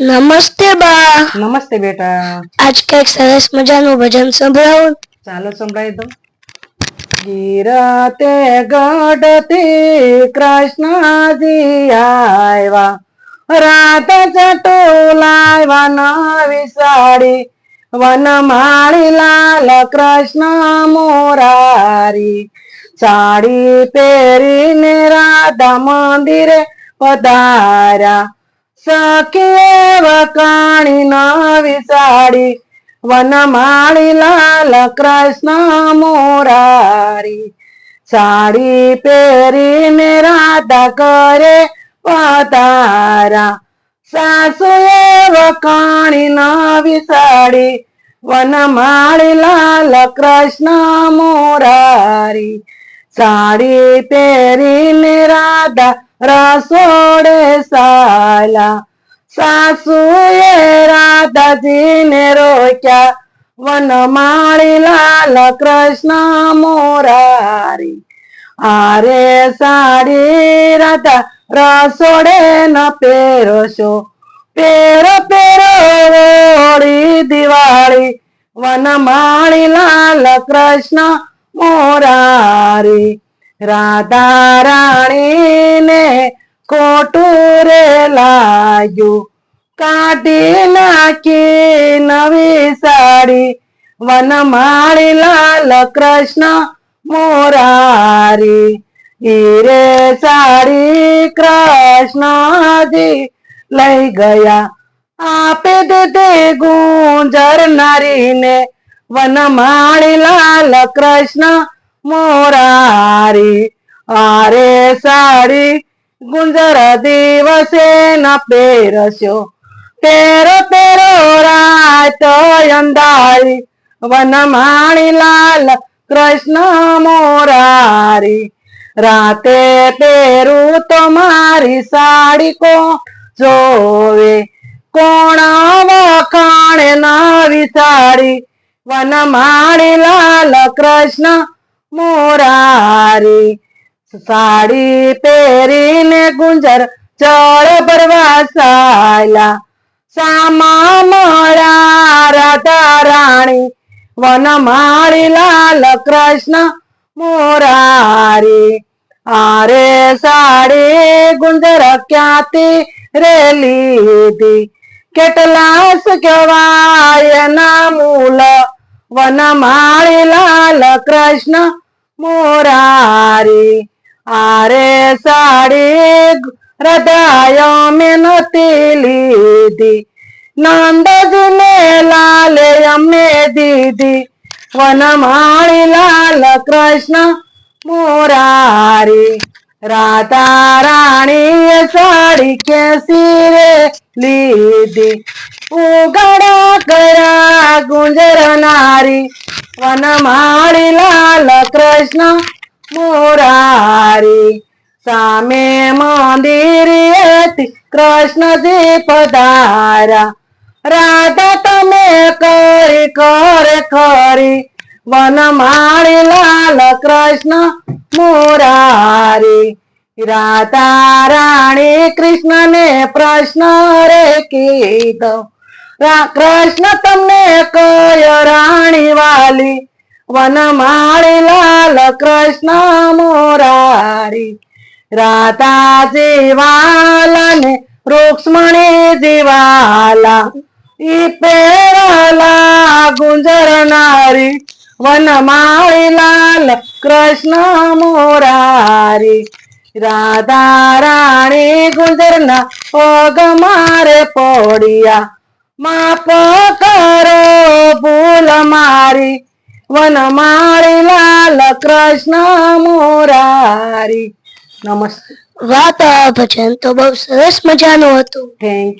નમસ્તે બા. નમસ્તે બેટા. આજ કંઈક સરસ મજાનું ભજન સંભળાવો. ચાલો સંભળાવી દો ગીરાતે ગઢથી કૃષ્ણજી આવ્યા. રાત ચટોલાવ્યા નવી સાડી વનમાળી લાલ કૃષ્ણ મોરારી. સાડી પહેરીને રાધા મંદિરે પધાર્યા. સખીએ વકાણી નવી સાડી વનમાળી લાલ કૃષ્ણ મોરારી. સાડી પહેરીને રાધા કરે પધારા સાસુએ વકાણી નવી સાડી વનમાળી લાલ કૃષ્ણ મોરારી. સાડી પહેરીને રાધા રસોડે સાલા. સાસુએ રાધાજીને રોક્યા. વનમાળી લાલ કૃષ્ણ મોરારી. આરે સાડી રાધા, રસોડે ન પેરોશો પેરો પેરો ઓળી દિવાળી. વનમાળી લાલ કૃષ્ણ મોરારી. રાધા રાણીને ખોટું રે લાગ્યું કાઢી નાખી નવી સાડી વનમાળી લાલ કૃષ્ણ મોરારી હીરે સાડી કૃષ્ણજી લઈ ગયા આપે દીધી ગુંજર નારીને વનમાળી લાલ કૃષ્ણ મોરારી, આરે સાડી, ગુંજર દિવસે ન પહેરશો. તેરો તેરો રાત અંધારી, વનમાળી લાલ, કૃષ્ણ મોરારી. રાતે પહેરું તો મારી સાડી કો જોવે. કોણ વખાણે નવી સાડી વનમાળી લાલ, કૃષ્ણ મોરારી સાડી પહેરીને ગુંજર ચળ ભરવા સાયલા સામા મળ્યા રાધા રાણી વનમાળી લાલ કૃષ્ણ મોરારી આરે સાડી ગુંજર ક્યાંથી રે લીધી કેટલા કહેવાય ના મૂલ વનમાળી લાલ કૃષ્ણ મોરારી. આરે સાડી હૃદય મેનતી લીધી. નંદજીને લાલે અમે દીધી. વનમાળી લાલ કૃષ્ણ મોરારી. રાધા રાણીએ સાડી કેસી રે લીધી. ઉગડા કયા ગુંજરનારી વનમાળી લાલ કૃષ્ણ મોરારી. સામે મંદિર કૃષ્ણ દીપ પધારા. રાધા તમે કરી, કરે, ખરી. વનમાળી લાલ કૃષ્ણ મોરારી. રાધા રાણી કૃષ્ણને પ્રશ્ન રે કીધો. કૃષ્ણ તમને કયો રાણી વાલી. વનમાળી લાલ કૃષ્ણ મોરારી. રાધા જીવાલા ને રૂક્ષ્મણી જીવાલા. ઈ પેવાલા ગુંજરનારી વનમાળી લાલ કૃષ્ણ મોરારી. રાધા રાણી ગુંજરના પગ મારે પોડિયા. માફ કરો ભૂલ મારી વન મારી લાલ કૃષ્ણ મોરારી. નમસ્તે. વાત ભજન તો બહુ સરસ મજાનું હતું. Thank you